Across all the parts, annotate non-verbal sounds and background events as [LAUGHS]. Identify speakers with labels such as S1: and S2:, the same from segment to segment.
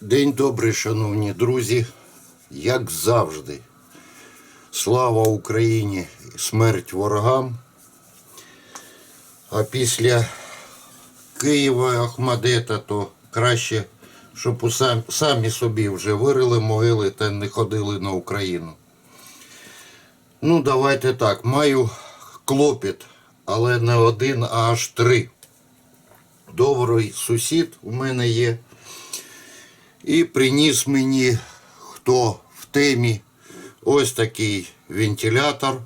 S1: День добрий, шановні друзі, як завжди. Слава Україні, смерть ворогам. А після Києва Ахмадета, то краще, щоб самі собі вже вирили могили та не ходили на Україну. Ну, давайте так. Маю клопіт, але не один, а аж три. Добрий сусід у мене є. І приніс мені, хто в темі, ось такий вентилятор,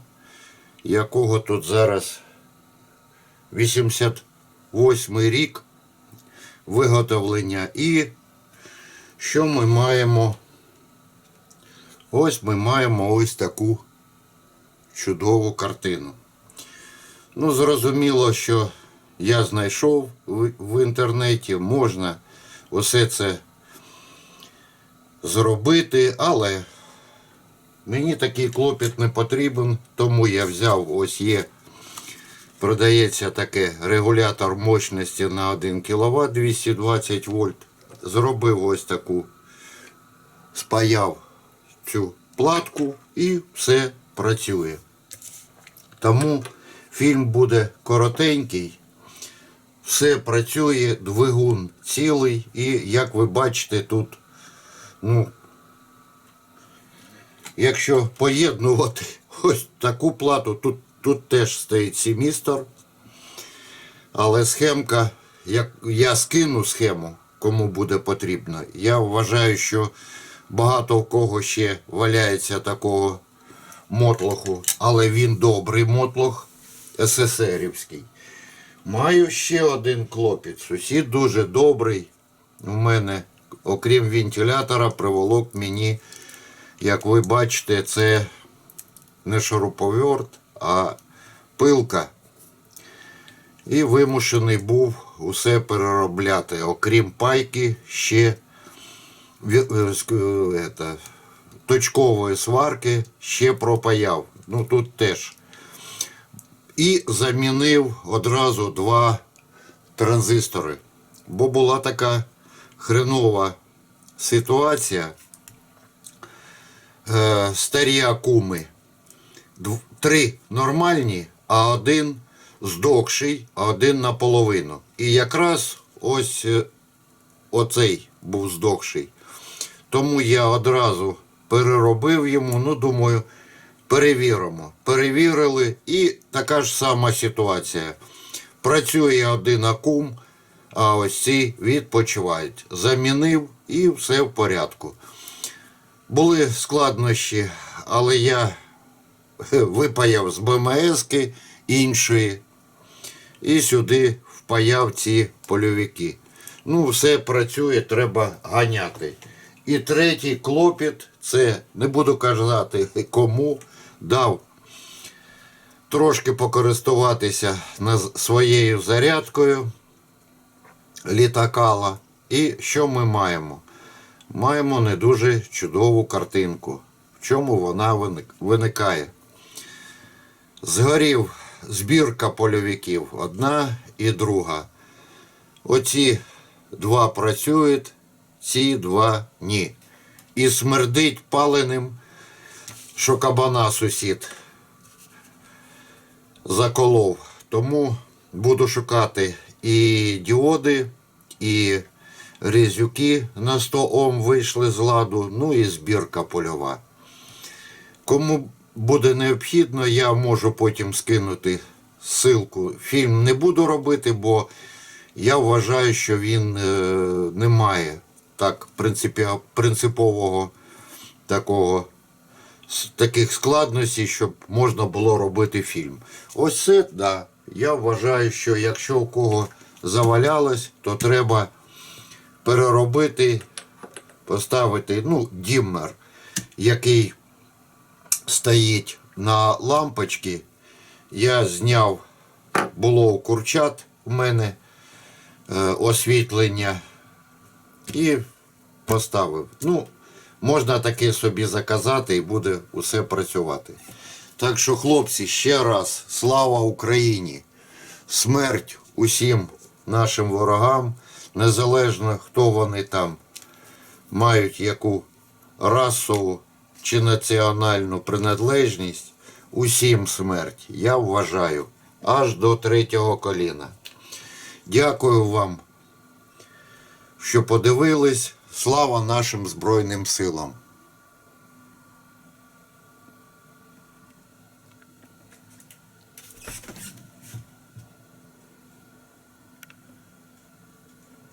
S1: якого тут зараз 88 рік виготовлення. І що ми маємо? Ось ми маємо ось таку чудову картину. Ну, зрозуміло, що я знайшов в, інтернеті, можна усе це зробити, але мені такий клопіт не потрібен, тому я взяв ось є. Продається таке регулятор мощності на 1 кВт 220 вольт. Зробив ось таку, спаяв цю платку і все працює. Тому фільм буде коротенький. Все працює, двигун цілий, і як ви бачите, тут ну, якщо поєднувати ось таку плату, тут, тут теж стоїть семістр, але схемка, як я скину схему, кому буде потрібно, я вважаю, що багато в кого ще валяється такого мотлоху, але він добрий мотлох СССРівський. Маю ще один клопіт. Сусід дуже добрий. У мене, окрім вентилятора, приволок мені, як ви бачите, це не шуруповерт, а пилка. І вимушений був усе переробляти. Окрім пайки, ще ві- е, е, точкової сварки ще пропаяв. Ну тут теж. І замінив одразу два транзистори. Бо була така хренова ситуація. Е, старі акуми. Три нормальні, а один здохший, а один наполовину. І якраз ось е, оцей був здохший. Тому я одразу переробив йому, ну думаю, перевіримо. Перевірили, і така ж сама ситуація. Працює один акум, а ось ці відпочивають. Замінив і все в порядку. Були складнощі, але я [LAUGHS] випаяв з БМСки іншої і сюди впаяв ці польовики. Ну, все працює, треба ганяти. І третій клопіт, це не буду казати [LAUGHS] кому, дав трошки покористуватися своєю зарядкою літакала. І що ми маємо? Маємо не дуже чудову картинку. В чому вона виникає? Згорів збірка польовиків, одна і друга. Оці два працюють, ці два ні. І смердить паленим, що кабана сусід заколов. Тому буду шукати і діоди, і різюки на 100 Ом вийшли з ладу, ну і збірка польова. Кому буде необхідно, я можу потім скинути ссылку. Фільм не буду робити, бо я вважаю, що він е, не має так принципового такого таких складностей, щоб можна було робити фільм. Ось це, да. Я вважаю, що якщо у кого завалялось, то треба переробити, поставити ну, діммер, який стоїть на лампочці. Я зняв, було у курчат у мене е, освітлення і поставив. Ну, можна таке собі заказати і буде усе працювати. Так що, хлопці, ще раз, слава Україні! Смерть усім нашим ворогам, незалежно хто вони там мають яку расову чи національну приналежність, усім смерть, я вважаю, аж до третього коліна. Дякую вам, що подивились. Слава нашим Збройним силам!